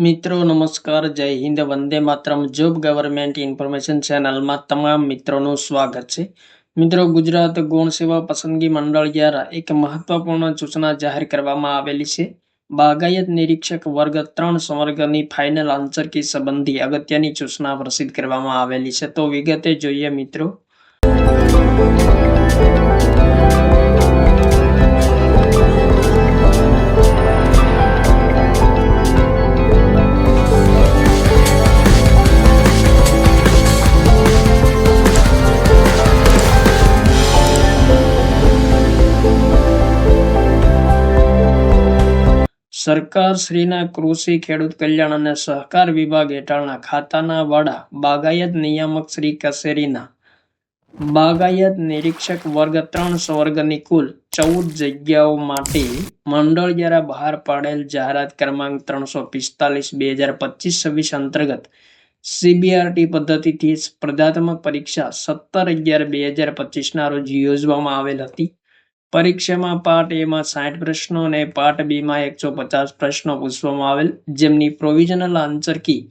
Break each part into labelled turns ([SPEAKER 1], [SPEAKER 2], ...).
[SPEAKER 1] મિત્રો, નમસ્કાર, જય Hind, Vande Mataram, job government information ચેનલમાં તમામ મિત્રોનું સ્વાગત છે. મિત્રો, ગુજરાત ગૌણ સેવા પસંદગી મંડળ દ્વારા એક મહત્વપૂર્ણ સૂચના જાહેર કરવામાં આવેલી છે. બાગાયત નિરીક્ષક વર્ગ ત્રણ સંવર્ગની ફાઇનલ આન્સર કી સંબંધી અગત્યની સૂચના પ્રસિદ્ધ કરવામાં આવેલી છે. તો વિગતે જોઈએ મિત્રો. સરકાર શ્રીના કૃષિ, ખેડૂત કલ્યાણ અને સહકાર વિભાગ હેઠળના ખાતાના વડા બાગાયત નિયામક શ્રી કચેરીના. બાગાયત નિરીક્ષક વર્ગ ત્રણ સ્વર્ગની કુલ ચૌદ જગ્યાઓ માટે મંડળ દ્વારા બહાર પાડેલ જાહેરાત ક્રમાંક ત્રણસો પિસ્તાલીસ, બે હજાર પચીસ, છવ્વીસ અંતર્ગત સીબીઆરટી પદ્ધતિથી સ્પર્ધાત્મક પરીક્ષા સત્તર અગિયાર, બે હજાર પચીસના રોજ યોજવામાં આવેલ હતી. પરીક્ષામાં પાર્ટ એ માં સાઠ પ્રશ્નો અને પાર્ટ બી માં એકસો પચાસ પ્રશ્નો પૂછવામાં આવેલ, જેમની પ્રોવિઝનલ આન્સર કી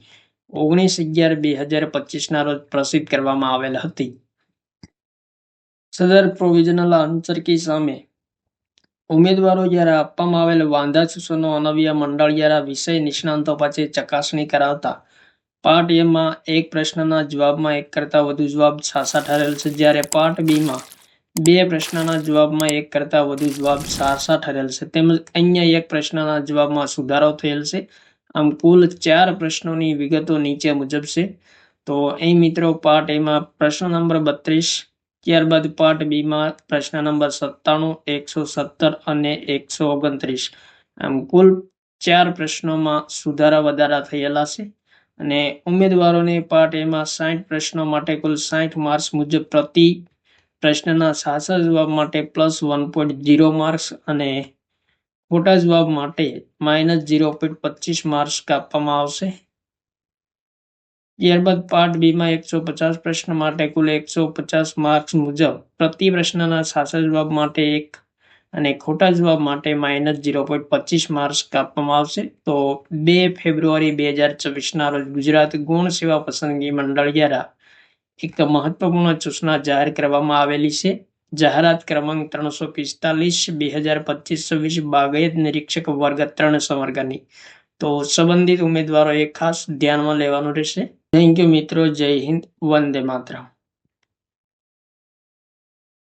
[SPEAKER 1] ઓગણીસ અગિયાર બે હજાર પચીસના રોજ પ્રસિદ્ધ કરવામાં આવેલ હતી. સદર પ્રોવિઝનલ આન્સર કી સામે ઉમેદવારો દ્વારા આપવામાં આવેલ વાંધા સૂચનો અનવ્ય મંડળ દ્વારા વિષય નિષ્ણાંતો પાસે ચકાસણી કરાવતા પાર્ટ એ માં એક પ્રશ્નના જવાબમાં એક કરતા વધુ જવાબ સાસા ઠરેલ છે. જ્યારે પાર્ટ બી માં બે પ્રશ્નના જવાબમાં એક કરતા વધુ જવાબ સારસા ઠરેલ છે. તેમજ અહીંયા એક પ્રશ્નના જવાબમાં સુધારો થયેલ છે. આમ કુલ ચાર પ્રશ્નોની વિગતો નીચે મુજબ છે. તો અહીં મિત્રો પાર્ટ એમાં પ્રશ્ન નંબર બત્રીસ, ત્યારબાદ પાર્ટ બીમાં પ્રશ્ન નંબર સત્તાણું, એકસો સત્તર અને એકસો ઓગણત્રીસ. આમ કુલ ચાર પ્રશ્નોમાં સુધારા વધારા થયેલા છે. અને ઉમેદવારોને પાર્ટ એમાં સાઠ પ્રશ્નો માટે કુલ સાઠ માર્ક્સ મુજબ પ્રતિ પ્રશ્નના સાચા જવાબ માટે plus one point zero marks અને ખોટા જવાબ માટે માઇનસ જીરો પોઈન્ટ પચીસ માર્ક્સ કાપવામાં આવશે. ત્યારબાદ પાર્ટ બીમાં એકસો પચાસ પ્રશ્ન માટે કુલ એકસો પચાસ માર્ક્સ મુજબ પ્રતિ પ્રશ્નના સાચા જવાબ માટે એક અને ખોટા જવાબ માટે માઇનસ જીરો પોઈન્ટ પચીસ માર્ક્સ કાપવામાં આવશે. તો બે ફેબ્રુઆરી બે હજાર ચોવીસના રોજ ગુજરાત ગુણ સેવા પસંદગી મંડળ દ્વારા એક મહત્વપૂર્ણ સૂચના જાહેર કરવામાં આવેલી છે. જાહેરાત ક્રમાંક ત્રણસો પિસ્તાલીસ બે હજાર પચીસ છવ્વીસ બાગાયત નિરીક્ષક વર્ગ ત્રણ સંવર્ગની. તો સંબંધિત ઉમેદવારોએ ખાસ ધ્યાનમાં લેવાનું રહેશે. થેન્ક યુ મિત્રો. જય હિન્દ. વંદે માતરમ.